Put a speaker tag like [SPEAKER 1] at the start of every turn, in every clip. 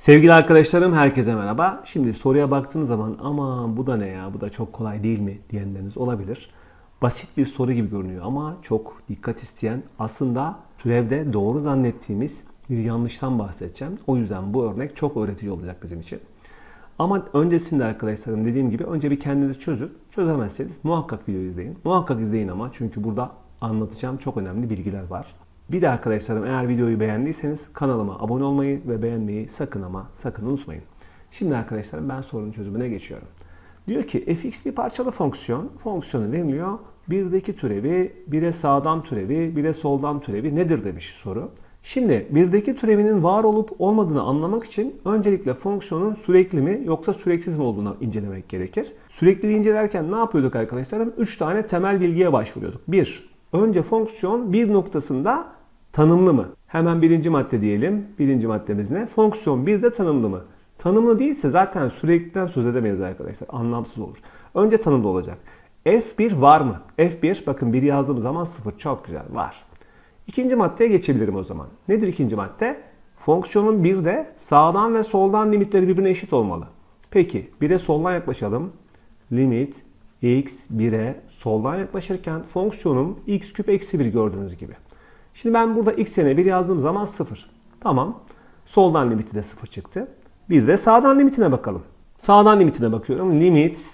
[SPEAKER 1] Sevgili arkadaşlarım herkese merhaba. Şimdi soruya baktığınız zaman ama bu da ne ya bu da çok kolay değil mi diyenleriniz olabilir. Basit bir soru gibi görünüyor ama çok dikkat isteyen aslında türevde doğru zannettiğimiz bir yanlıştan bahsedeceğim. O yüzden bu örnek çok öğretici olacak bizim için. Ama öncesinde arkadaşlarım dediğim gibi önce bir kendiniz çözün. Çözemezseniz muhakkak video izleyin. Muhakkak izleyin ama çünkü burada anlatacağım çok önemli bilgiler var. Bir de arkadaşlarım eğer videoyu beğendiyseniz kanalıma abone olmayı ve beğenmeyi sakın ama sakın unutmayın. Şimdi arkadaşlarım ben sorunun çözümüne geçiyorum. Diyor ki fx bir parçalı fonksiyon. Fonksiyonu veriliyor. Birdeki türevi, bire sağdan türevi, bire soldan türevi nedir demiş soru. Şimdi birdeki türevinin var olup olmadığını anlamak için öncelikle fonksiyonun sürekli mi yoksa süreksiz mi olduğunu incelemek gerekir. Sürekliliği incelerken ne yapıyorduk arkadaşlarım? 3 tane temel bilgiye başvuruyorduk. 1. Önce fonksiyon bir noktasında tanımlı mı? Hemen birinci madde diyelim. Birinci maddemiz ne? Fonksiyon bir de tanımlı mı? Tanımlı değilse zaten sürekliden söz edemeyiz arkadaşlar. Anlamsız olur. Önce tanımlı olacak. F1 var mı? F1 bakın 1 yazdığım zaman 0 çok güzel var. İkinci maddeye geçebilirim o zaman. Nedir ikinci madde? Fonksiyonun bir de sağdan ve soldan limitleri birbirine eşit olmalı. Peki 1'e soldan yaklaşalım. Limit x 1'e soldan yaklaşırken fonksiyonum x küp eksi 1 gördüğünüz gibi. Şimdi ben burada x yerine 1 yazdığım zaman 0. Tamam. Soldan limiti de 0 çıktı. Bir de sağdan limitine bakalım. Sağdan limitine bakıyorum. Limit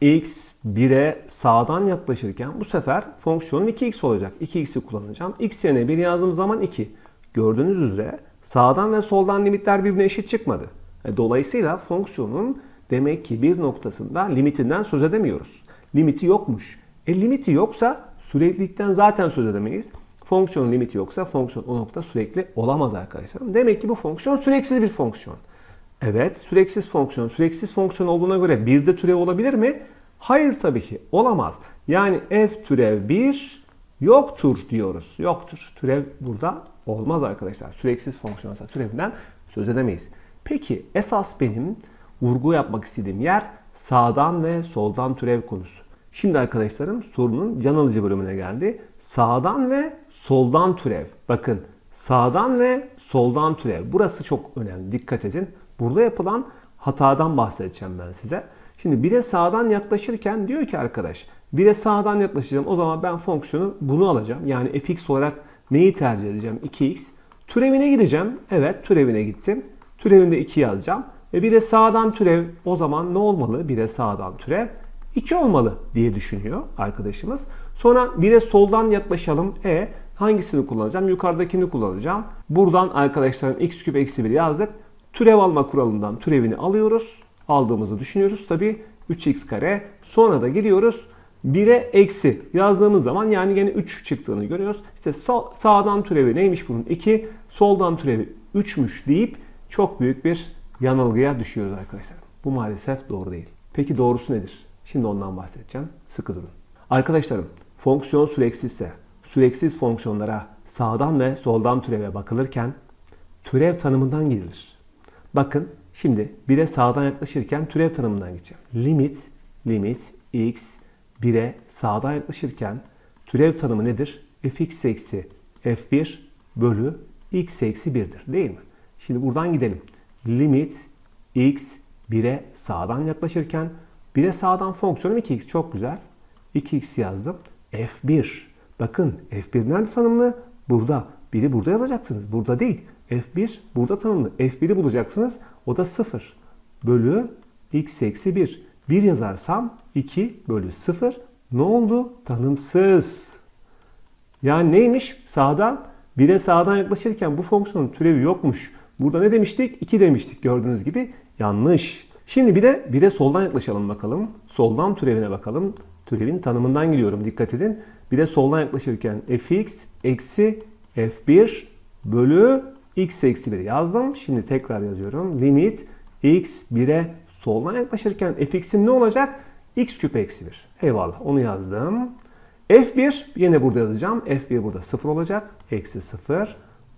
[SPEAKER 1] x 1'e sağdan yaklaşırken bu sefer fonksiyonum 2x olacak. 2x'i kullanacağım. x yerine 1 yazdığım zaman 2. Gördüğünüz üzere sağdan ve soldan limitler birbirine eşit çıkmadı. E, Dolayısıyla fonksiyonun demek ki bir noktasında limitinden söz edemiyoruz. Limiti yokmuş. E limiti yoksa süreklilikten zaten söz edemeyiz. Fonksiyonun limiti yoksa fonksiyon o nokta sürekli olamaz arkadaşlarım. Demek ki bu fonksiyon süreksiz bir fonksiyon. Evet süreksiz fonksiyon. Süreksiz fonksiyon olduğuna göre bir de türev olabilir mi? Hayır tabii ki olamaz. Yani f türev 1 yoktur diyoruz. Yoktur. Türev burada olmaz arkadaşlar. Süreksiz fonksiyonsa türevinden söz edemeyiz. Peki esas benim vurgu yapmak istediğim yer sağdan ve soldan türev konusu. Şimdi arkadaşlarım sorunun can alıcı bölümüne geldi. Sağdan ve soldan türev. Bakın sağdan ve soldan türev. Burası çok önemli. Dikkat edin. Burada yapılan hatadan bahsedeceğim ben size. Şimdi bire sağdan yaklaşırken diyor ki arkadaş bire sağdan yaklaşacağım. O zaman ben fonksiyonu bunu alacağım. Yani fx olarak neyi tercih edeceğim? 2x. Türevine gideceğim. Evet türevine gittim. Türevinde 2 yazacağım. Ve bir de sağdan türev o zaman ne olmalı? Bir de sağdan türev 2 olmalı diye düşünüyor arkadaşımız. Sonra bir de soldan yaklaşalım. E hangisini kullanacağım? Yukarıdakini kullanacağım. Buradan arkadaşlarım x küp eksi 1 yazdık. Türev alma kuralından türevini alıyoruz. Aldığımızı düşünüyoruz. Tabi 3x kare. Sonra da gidiyoruz 1'e eksi yazdığımız zaman yani yine 3 çıktığını görüyoruz. İşte sol, sağdan türevi neymiş bunun? 2. Soldan türevi 3'müş deyip çok büyük bir yanılgıya düşüyoruz arkadaşlar. Bu maalesef doğru değil. Peki doğrusu nedir? Şimdi ondan bahsedeceğim. Sıkı durun. Arkadaşlarım fonksiyon süreksizse süreksiz fonksiyonlara sağdan ve soldan türeve bakılırken türev tanımından gidilir. Bakın şimdi bire sağdan yaklaşırken türev tanımından gideceğim. Limit, limit x 1'e sağdan yaklaşırken türev tanımı nedir? fx eksi f1 bölü x eksi 1'dir değil mi? Şimdi buradan gidelim. Limit x 1'e sağdan yaklaşırken 1'e sağdan fonksiyonum 2x çok güzel. 2x yazdım. f1 bakın f1 nerede tanımlı? Burada. Biri burada yazacaksınız. Burada değil. f1 burada tanımlı. f1'i bulacaksınız. O da 0 bölü x eksi 1. 1 yazarsam 2 bölü 0 ne oldu? Tanımsız. Yani neymiş? Sağdan 1'e sağdan yaklaşırken bu fonksiyonun türevi yokmuş. Burada ne demiştik? 2 demiştik gördüğünüz gibi. Yanlış. Şimdi bir de 1'e soldan yaklaşalım bakalım. Soldan türevine bakalım. Türevin tanımından gidiyorum dikkat edin. Bir de soldan yaklaşırken fx eksi f1 bölü x eksi 1 yazdım. Şimdi tekrar yazıyorum. Limit x 1'e soldan yaklaşırken fx'in ne olacak? x küp eksi 1. Eyvallah onu yazdım. f1 yine burada yazacağım. f1 burada 0 olacak. Eksi 0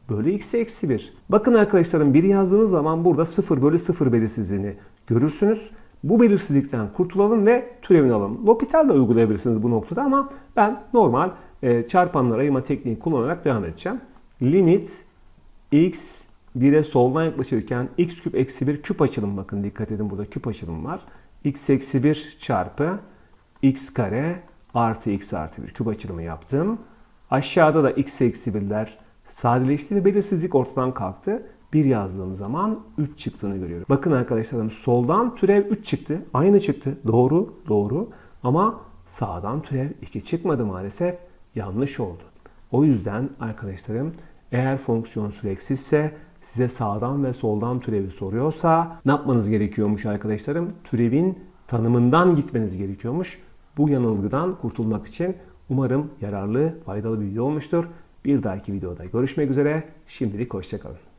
[SPEAKER 1] bölü x eksi 1. Bakın arkadaşlarım 1 yazdığınız zaman burada 0 bölü 0 belirsizliğini görürsünüz. Bu belirsizlikten kurtulalım ve türevini alalım. L'Hopital de uygulayabilirsiniz bu noktada ama ben normal e, çarpanlar ayırma tekniği kullanarak devam edeceğim. Limit x 1'e soldan yaklaşırken x küp eksi 1 küp açılım bakın dikkat edin burada küp açılım var. x eksi 1 çarpı x kare artı x artı 1 küp açılımı yaptım. Aşağıda da x eksi 1'ler sadeleşti ve belirsizlik ortadan kalktı. 1 yazdığım zaman 3 çıktığını görüyorum. Bakın arkadaşlarım soldan türev 3 çıktı. Aynı çıktı. Doğru, doğru. Ama sağdan türev 2 çıkmadı maalesef. Yanlış oldu. O yüzden arkadaşlarım eğer fonksiyon süreksizse size sağdan ve soldan türevi soruyorsa ne yapmanız gerekiyormuş arkadaşlarım? Türevin tanımından gitmeniz gerekiyormuş. Bu yanılgıdan kurtulmak için umarım yararlı, faydalı bir video olmuştur. Bir dahaki videoda görüşmek üzere. Şimdilik hoşçakalın.